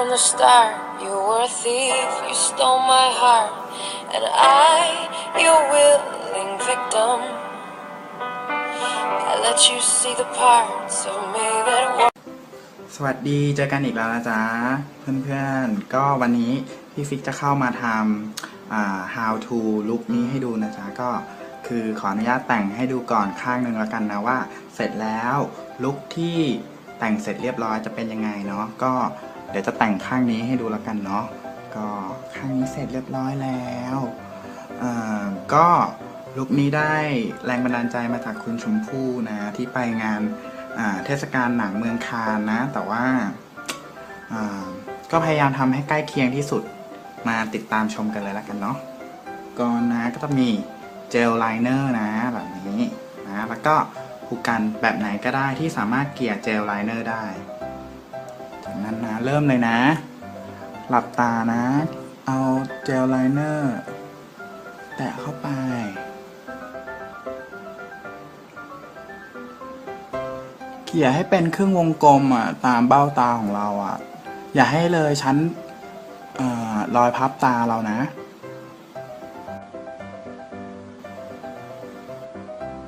from the start. You were a thief, you stole my heart, and I, your willing victim. I let you see the parts of me that were. สวัสดีเจอกันอีกแล้วนะจ๊ะ เพื่อนๆ ก็วันนี้พี่ฟิกจะเข้ามาทำ how to look นี้ให้ดูนะจ๊ะ ก็คือขออนุญาตแต่งให้ดูก่อนข้างหนึ่งแล้วกันนะว่า เสร็จแล้วลุคที่แต่งเสร็จเรียบร้อยจะเป็นยังไงเนาะก็ เดี๋ยวจะแต่งข้างนี้ให้ดูแล้วกันเนาะก็ข้างนี้เสร็จเรียบร้อยแล้วอ่าก็ลุคนี้ได้แรงบันดาลใจมาจากคุณชมพู่นะที่ไปงานเทศกาลหนังเมืองคานนะ แต่ว่าก็พยายามทำให้ใกล้เคียงที่สุดมาติดตามชมกันเลยแล้วกันเนาะก่อนนะก็จะมีเจลไลเนอร์นะแบบนี้นะแล้วก็ผูกกันแบบไหนก็ได้ที่สามารถเกลี่ยเจลไลเนอร์ได้ นั้นนะ เริ่มเลยนะ หลับตานะ เอาเจลไลเนอร์แตะเข้าไปเกลี่ยให้เป็นครึ่งวงกลมอะตามเบ้าตาของเราอะ อย่าให้เลยชั้นอรอยพับตาเรานะ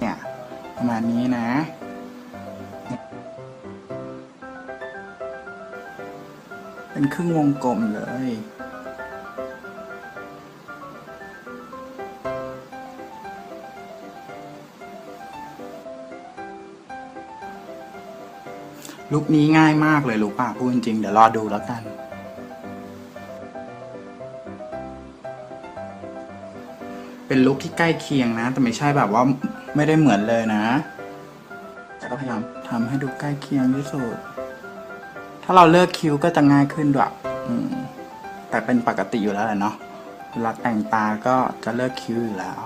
เนี่ยประมาณนี้นะ เป็นครึ่งวงกลมเลย ลุคนี้ง่ายมากเลยรู้ป่ะพูดจริง เดี๋ยวรอดูแล้วกันเป็นลุคที่ใกล้เคียงนะ แต่ไม่ใช่แบบว่าไม่ได้เหมือนเลยนะ แต่ก็พยายามทำให้ดูใกล้เคียงที่สุด ถ้าเราเลือกคิ้วก็จะง่ายขึ้นด้วยแต่เป็นปกติอยู่แล้วแหละเนาะเวลาแต่งตาก็จะเลือกคิ้วอยู่แล้ว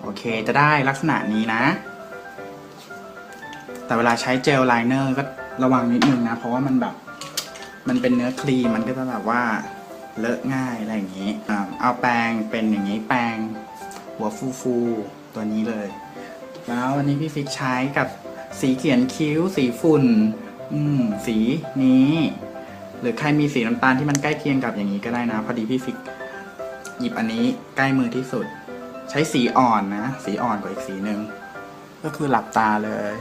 โอเคจะได้ลักษณะนี้นะ แต่เวลาใช้เจลไลเนอร์ก็ระวังนิดนึงนะ เพราะว่ามันแบบ มันเป็นเนื้อครีมมันก็จะแบบว่าเลอะง่ายอะไรอย่างนี้ เอาแปรงเป็นอย่างนี้แปรงหัวฟูฟูๆตัวนี้เลย แล้ววันนี้พี่ฟิกใช้กับสีเขียนคิ้ว สีฝุ่น อืม สีนี้ หรือใครมีสีน้ำตาลที่มันใกล้เคียงกับอย่างนี้ก็ได้นะ พอดีพี่ฟิกหยิบอันนี้ใกล้มือที่สุด ใช้สีอ่อนนะ สีอ่อนกว่าอีกสีหนึ่งก็คือหลับตาเลย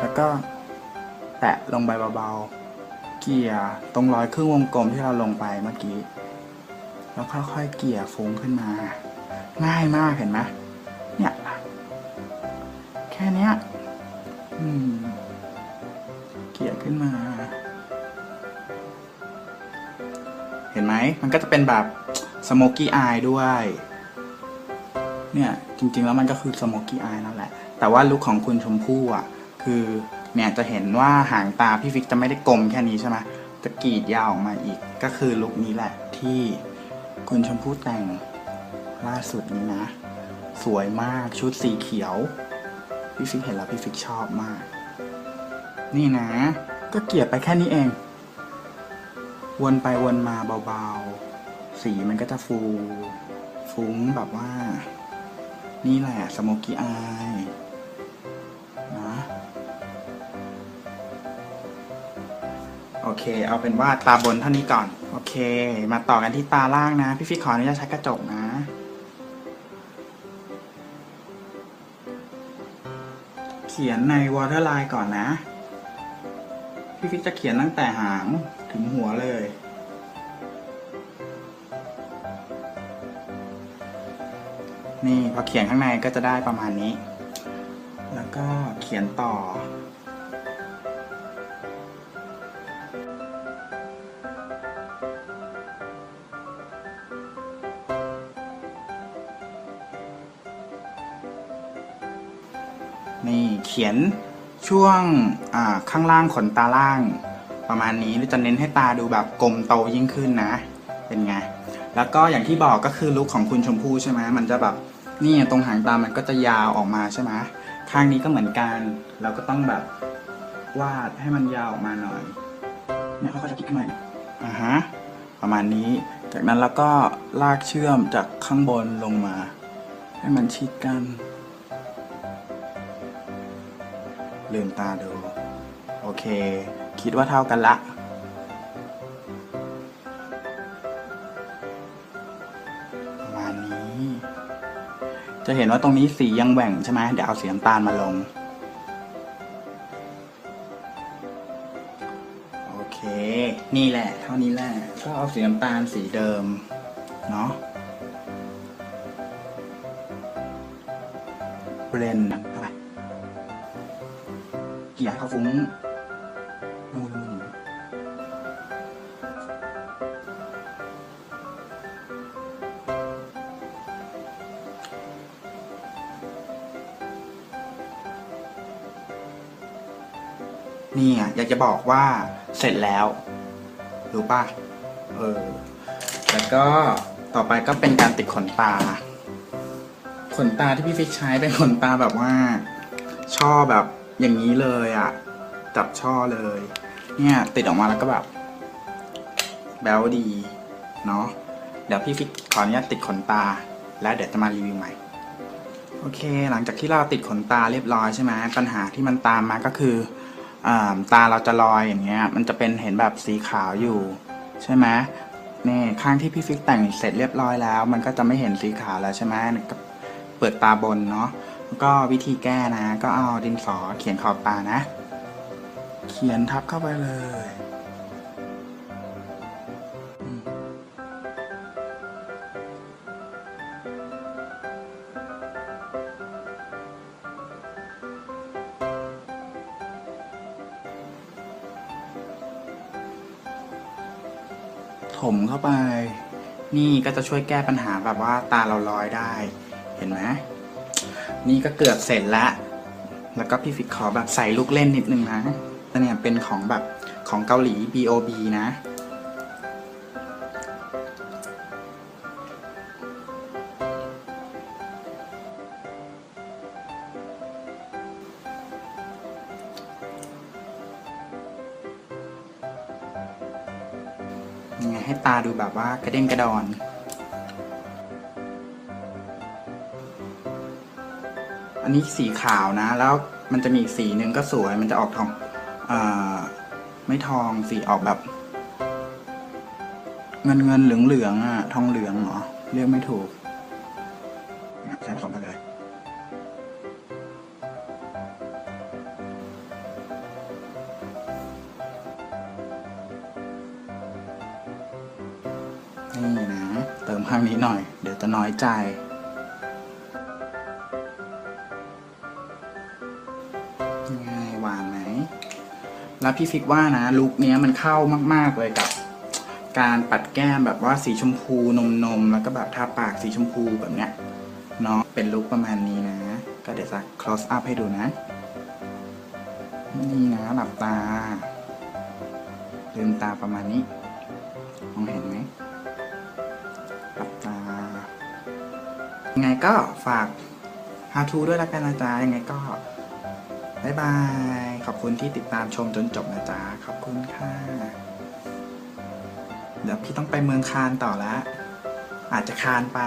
แล้วก็แตะลงไปเบาๆ เกี่ยตรงรอยครึ่งวงกลมที่เราลงไปเมื่อกี้ แล้วค่อยๆเกี่ยฟุ้งขึ้นมา ง่ายมากเห็นไหมเนี่ย แค่เนี้ยอืม เกี่ยขึ้นมา เห็นไหมมันก็จะเป็นแบบสโมกกี้อายด้วย เนี่ย จริง ๆ แล้วมันก็คือสโมกกี้อายนั่นแหละ แต่ว่าลุคของคุณชมพู่อะ คือเนี่ยจะเห็นว่าหางตาพี่ฟิกจะไม่ได้กลมแค่นี้ใช่ไหมจะกรีดยาวออกมาอีก ก็คือลุคนี้แหละที่ คุณชมพู่แต่งล่าสุดนี้นะ สวยมากชุดสีเขียว พี่ฟิกเห็นแล้วพี่ฟิกชอบมาก นี่นะ ก็เกลี่ยไปแค่นี้เอง วนไปวนมาเบาๆ สีมันก็จะฟู ฟุ้งแบบว่า นี่แหละสโมกี้อาย เค เอาเป็นว่าตาบนเท่านี้ก่อน โอเค มาต่อกันที่ตาล่างนะ พี่ฟิกขออนุญาตใช้กระจกนะ เขียนในวอเตอร์ไลน์ก่อนนะ พี่ฟิกจะเขียนตั้งแต่หางถึงหัวเลยนี่พอเขียนข้างในก็จะได้ประมาณนี้ แล้วก็เขียนต่อ นี่เขียนช่วงข้างล่างขนตาล่าง ประมาณนี้จะเน้นให้ตาดูแบบกลมโตยิ่งขึ้นนะ เป็นไง แล้วก็อย่างที่บอกก็คือลุคของคุณชมพู่ใช่ไหมมันจะแบบนี่ตรงหางตามันก็จะยาวออกมาใช่ไหมข้างนี้ก็เหมือนกัน เราก็ต้องแบบวาดให้มันยาวออกมาหน่อยเนี่ยเขาก็จะคิดใหม่อ่าฮะประมาณนี้ จากนั้นเราก็ลากเชื่อมจากข้างบนลงมา ให้มันชิดกัน ลืมตาดู โอเค คิดว่าเท่ากันละ ประมาณนี้ จะเห็นว่าตรงนี้สียังแหว่งใช่ไหมเดี๋ยวเอาสีน้ำตาลมาลง โอเค นี่แหละ เท่านี้แหละ ก็เอาสีน้ำตาลสีเดิม เนาะเบรนเข้าไป เกี่ยให้เขาฟุ้งนูนนูนนี่อะอยากจะบอกว่าเสร็จแล้ว รู้ป่ะ เออ แล้วก็ต่อไปก็เป็นการติดขนตา ขนตาที่พี่ฟิกใช้เป็นขนตาแบบว่าช่อแบบ อย่างนี้เลยอะ่ะ จับช่อเลย เนี่ยติดออกมาแล้วก็แบบ แบ๊วดี เนาะเดี๋ยวพี่ฟิกขออนุญาตติดขนตา แล้วเดี๋ยวจะมารีวิวใหม่ โอเค หลังจากที่เราติดขนตาเรียบร้อยใช่ไหมปัญหาที่มันตามมาก็คืออตาเราจะลอยอย่างเงี้ย มันจะเป็นเห็นแบบสีขาวอยู่ ใช่ไหมนี่ข้างที่พี่ฟิกแต่งเสร็จเรียบร้อยแล้ว มันก็จะไม่เห็นสีขาวแล้วใช่ไหมก็เปิดตาบนเนาะ ก็วิธีแก้นะ ก็เอาดินสอเขียนขอบตานะ เขียนทับเข้าไปเลยถมเข้าไป นี่ก็จะช่วยแก้ปัญหาแบบว่าตาเราลอยได้ เห็นไหม นี่ก็เกือบเสร็จแล้วแล้วก็พี่ฟิกขอแบบใส่ลูกเล่นนิดนึงนะเนี่ยเป็นของแบบของเกาหลี B.O.B นะ ยังไงให้ตาดูแบบว่ากระเด้งกระดอน อันนี้สีขาวนะ แล้วมันจะมีอีกสีหนึ่งก็สวย มันจะออกทองอไม่ทองสีออกแบบ เงินเงินเหลืองเหลืองอะทองเหลืองเหรอเรียกไม่ถูกใช้ผสมกันเลยนี่นะ เติมข้างนี้หน่อย เดี๋ยวจะน้อยใจ ยังไงหวานไหม แล้วพี่ฟิกว่านะลุคเนี้ยมันเข้ามากๆเลยกับ การปัดแก้มแบบว่าสีชมพูนมนมแล้วก็แบบทาปากสีชมพูแบบเนี้ยเนาะเป็นลุคประมาณนี้นะ ก็เดี๋ยวจะ close up ให้ดูนะ นี่นะหลับตาลืมตาประมาณนี้ มองเห็นไหมหลับตา ยังไงก็ฝาก How to ด้วยละกันนะจ๊ะยังไงก็ บายบาย ขอบคุณที่ติดตามชมจนจบนะจ๊ะ ขอบคุณค่ะ เดี๋ยวพี่ต้องไปเมืองคานต่อแล้วอาจจะคานไป